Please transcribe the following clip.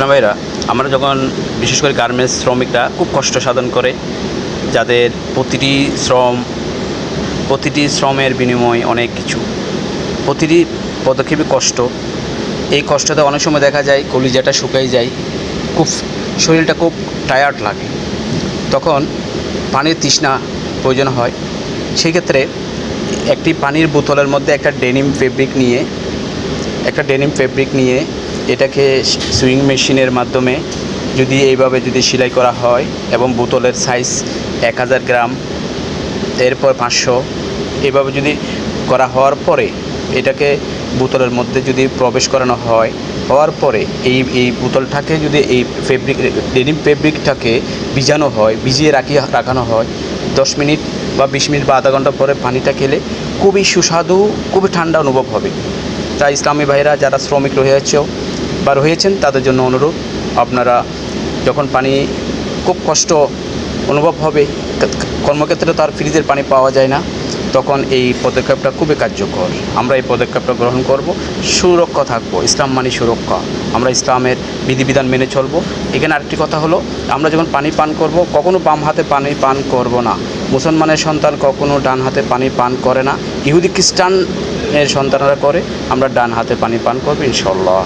ইসলাম ভাইরা, আমরা যখন বিশেষ করে গার্মেন্টস শ্রমিকরা খুব কষ্ট সাধন করে, যাদের প্রতিটি শ্রম, প্রতিটি শ্রমের বিনিময় অনেক কিছু, প্রতিটি পদক্ষেপে কষ্ট। এই কষ্টতে অনেক সময় দেখা যায়, কলিজাটা শুকাই যায়, খুব শরীরটা খুব টায়ার্ড লাগে। তখন পানির তৃষ্ণা প্রয়োজন হয়। সেই ক্ষেত্রে একটি পানির বোতলের মধ্যে একটা ডেনিম ফেব্রিক নিয়ে, একটা ডেনিম ফেব্রিক নিয়ে এটাকে সুইং মেশিনের মাধ্যমে যদি এইভাবে যদি সেলাই করা হয় এবং বোতলের সাইজ এক হাজার গ্রাম, এরপর পাঁচশো এভাবে যদি করা হওয়ার পরে এটাকে বোতলের মধ্যে যদি প্রবেশ করানো হয়, হওয়ার পরে এই এই বোতলটাকে যদি এই ফেব্রিক ডেনিম ফেব্রিকটাকে ভিজানো হয়, ভিজিয়ে রাখি, রাখানো হয়, দশ মিনিট বা বিশ মিনিট বা আধা ঘণ্টা পরে পানিটা খেলে খুবই সুস্বাদু, খুবই ঠান্ডা অনুভব হবে। তাই ইসলামী ভাইরা যারা শ্রমিক রয়েছে বা রয়েছেন তাদের জন্য অনুরোধ, আপনারা যখন পানি খুব কষ্ট অনুভব হবে, কর্মক্ষেত্রে তো আর ফ্রিজের পানি পাওয়া যায় না, তখন এই পদক্ষেপটা খুবই কার্যকর। আমরা এই পদক্ষেপটা গ্রহণ করব, সুরক্ষা থাকব, ইসলাম মানে সুরক্ষা। আমরা ইসলামের বিধিবিধান মেনে চলবো। এখানে আরেকটি কথা হলো, আমরা যখন পানি পান করব, কখনো বাম হাতে পানি পান করব না। মুসলমানের সন্তান কখনো ডান হাতে পানি পান করে না। ইহুদি খ্রিস্টান এর সন্তানরা করে, আমরা ডান হাতে পানি পান করব ইনশাল্লাহ